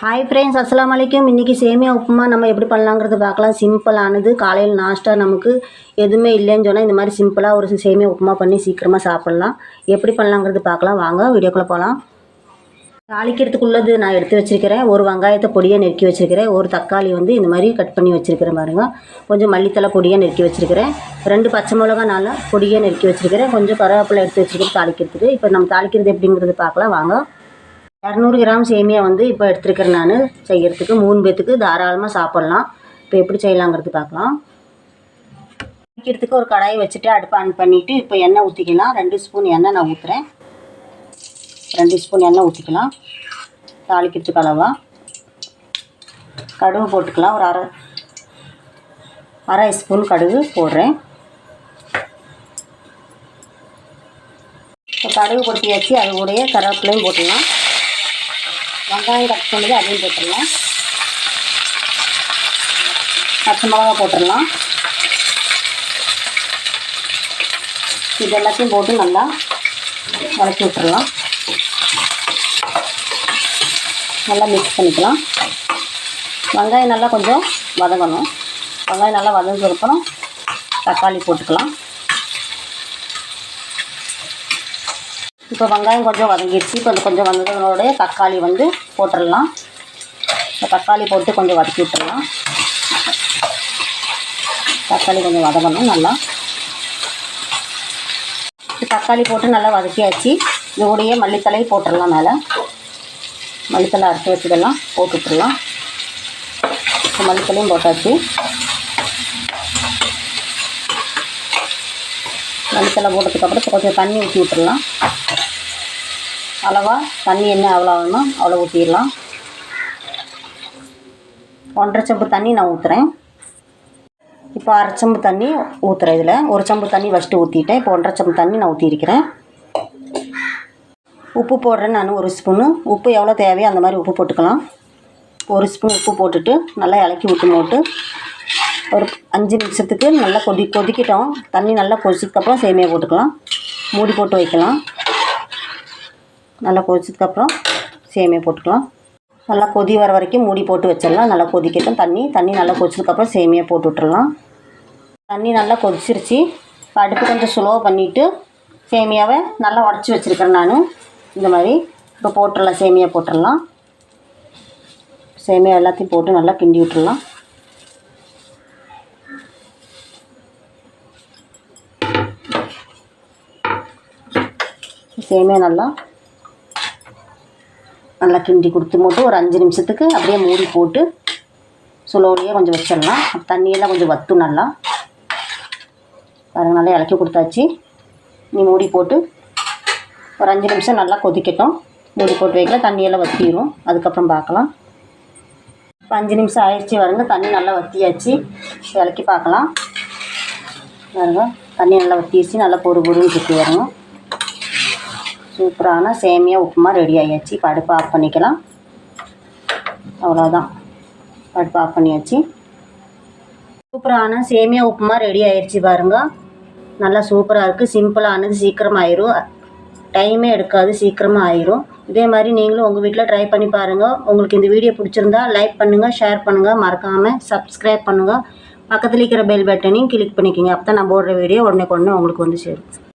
Hi friends அஸ்லாம் வலைக்கும் இன்றைக்கி சேமியா உப்புமா நம்ம எப்படி பண்ணலாங்கிறது பார்க்கலாம். சிம்பிளானது காலையில் நாஷ்டா நமக்கு எதுவுமே இல்லைன்னு சொன்னால் இந்த மாதிரி சிம்பிளாக ஒரு சேமியா உப்புமா பண்ணி சீக்கிரமாக சாப்பிட்லாம். எப்படி பண்ணலாங்கிறது பார்க்கலாம். வாங்க வீடியோக்குள்ளே போகலாம் தாளிக்கிறதுக்கு உள்ளது நான் எடுத்து வச்சுருக்கிறேன். ஒரு வெங்காயத்தை பொடியாக நெருக்கி வச்சுருக்கிறேன். ஒரு தக்காளி வந்து இந்த மாதிரி கட் பண்ணி வச்சுருக்கிறேன் பாருங்கள் கொஞ்சம் மல்லித்தலை பொடியாக நெருக்கி வச்சுருக்கிறேன். ரெண்டு பச்சை மிளகா நல்லா பொடியாக நெருக்கி வச்சுருக்கிறேன். கொஞ்சம் கருவேப்பிலை எடுத்து வச்சுருக்கிறேன் தாளிக்கிறதுக்கு. இப்போ நம்ம தாளிக்கிறது எப்படிங்கிறது பார்க்கலாம். வாங்க. இரநூறு கிராம் சேமியா வந்து இப்போ எடுத்துருக்கிறேன் நான். செய்கிறதுக்கு மூணு பேத்துக்கு தாராளமாக சாப்பிட்லாம். இப்போ எப்படி செய்யலாங்கிறது பார்க்கலாம். வைக்கிறதுக்கு ஒரு கடாயை வச்சுட்டு அடுப்பு ஆன் பண்ணிவிட்டு இப்போ எண்ணெய் ஊற்றிக்கலாம் ரெண்டு ஸ்பூன் எண்ணெய் நான் ஊற்றுறேன் ரெண்டு ஸ்பூன் எண்ணெய் ஊற்றிக்கலாம் தாளிக்கிறதுக்கு அளவாக கடுகு போட்டுக்கலாம். ஒரு அரை அரை ஸ்பூன் கடுகு போடுறேன். இப்போ கடுகு பொட்டியாச்சு அது கூடயே கருவேப்பிலையும் போட்டுடலாம் வெங்காயம் கட் பண்ணது அதையும் போட்டுடலாம். பச்சை மிளகா போட்டுடலாம். இது எல்லாத்தையும் போட்டு நல்லா வதக்கி விட்டுறலாம் நல்லா மிக்ஸ் பண்ணிக்கலாம். வெங்காயம் நல்லா கொஞ்சம் வதங்கணும். வெங்காயம் நல்லா வதங்கினதுக்கப்புறம் தக்காளி போட்டுக்கலாம். இப்போ வெங்காயம் கொஞ்சம் வதங்கிடுச்சு. இப்போ கொஞ்சம் வதங்கினோடைய தக்காளி வந்து போட்டுடலாம். இப்போ தக்காளி போட்டு கொஞ்சம் வதக்கி விட்டுறலாம் தக்காளி கொஞ்சம் வதங்கணும் நல்லா. இப்போ தக்காளி போட்டு நல்லா வதக்கியாச்சு. இதோடைய மல்லித்தலையை போட்டுடலாம் மேலே. மல்லித்தலை அரைச்சி வச்சதெல்லாம் போட்டு விட்டுறலாம் மல்லித்தலையும் போட்டாச்சு. மல்லித்தலை போட்டதுக்கப்புறம் கொஞ்சம் தண்ணி ஊற்றி விட்டுடலாம் அளவாக தண்ணி என்ன எவ்வளோ வேணுமோ அவ்வளோ ஊற்றிடலாம் ஒன்றரை செம்பு தண்ணி நான் ஊற்றுறேன் இப்போ அரை சம்பு தண்ணி ஊற்றுறேன் இதில். ஒரு செம்பு தண்ணி ஃபஸ்ட்டு ஊற்றிட்டேன் இப்போ ஒன்றரை செம்பு தண்ணி நான் ஊற்றிருக்கிறேன் உப்பு போடுறேன் நான் ஒரு ஸ்பூனு உப்பு எவ்வளோ தேவையோ அந்த மாதிரி உப்பு போட்டுக்கலாம். ஒரு ஸ்பூன் உப்பு போட்டுட்டு நல்லா இலக்கி விட்டு போட்டு ஒரு அஞ்சு நிமிஷத்துக்கு நல்லா கொதி கொதிக்கிட்டோம். தண்ணி நல்லா கொதிச்சதுக்கப்புறம் சேமியா போட்டுக்கலாம். மூடி போட்டு வைக்கலாம். நல்லா கொதிச்சதுக்கப்புறம் சேமியா போட்டுக்கலாம். நல்லா கொதி வர வரைக்கும் மூடி போட்டு வச்சிடலாம். நல்லா கொதிக்கட்டும் தண்ணி. தண்ணி நல்லா கொதிச்சதுக்கப்புறம் சேமியா போட்டு விட்டுறலாம். தண்ணி நல்லா கொதிச்சிருச்சு. அடுப்பு கொஞ்சம் ஸ்லோவாக பண்ணிவிட்டு சேமியாவை நல்லா உடச்சி வச்சுருக்கிறேன் நான். இந்த மாதிரி. இப்போ போட்டுடலாம். சேமியா போட்டுடலாம். சேமியா எல்லாத்தையும் போட்டு நல்லா கிண்டி விட்டுடலாம். சேமியா நல்லா நல்லா கிண்டி கொடுத்து மட்டும் ஒரு அஞ்சு நிமிஷத்துக்கு அப்படியே மூடி போட்டு சுலோலியே கொஞ்சம் வச்சிடலாம். தண்ணியெல்லாம் கொஞ்சம் வற்றும் நல்லா. பாருங்கள் நல்லா இலக்கி கொடுத்தாச்சு. நீ மூடி போட்டு ஒரு அஞ்சு நிமிஷம் நல்லா கொதிக்கட்டும். மூடி போட்டு வைக்கல தண்ணியெல்லாம் வற்றிடும் அதுக்கப்புறம் பார்க்கலாம். இப்போ அஞ்சு நிமிஷம் ஆயிடுச்சு வருங்க தண்ணி நல்லா வற்றியாச்சு இலக்கி பார்க்கலாம். பாருங்க தண்ணி நல்லா வற்றிடுச்சு நல்லா பொறு பொருன்னு சுற்றி வரணும் சூப்பரான சேமியா உப்புமா ரெடி ஆகியாச்சு இப்போ அடுப்பு ஆஃப் பண்ணிக்கலாம். அவ்வளோதான் அடுப்பு ஆஃப் பண்ணியாச்சு. சூப்பரான சேமியா உப்புமா ரெடி ஆயிடுச்சு பாருங்க. நல்லா சூப்பராக இருக்குது சிம்பிளானது சீக்கிரம் ஆயிரும். டைமே எடுக்காது சீக்கிரமாக ஆயிரும். இதே மாதிரி நீங்களும் உங்கள் வீட்டில் ட்ரை பண்ணி பாருங்கள் உங்களுக்கு இந்த வீடியோ பிடிச்சிருந்தா லைக் பண்ணுங்கள் ஷேர் பண்ணுங்கள் மறக்காமல் சப்ஸ்கிரைப் பண்ணுங்கள் பக்கத்தில் இருக்கிற பெல் பட்டனையும் கிளிக் பண்ணிக்கோங்க. அப்போ தான் நான் போடுற வீடியோ உடனே உடனே உங்களுக்கு வந்து சேரும்.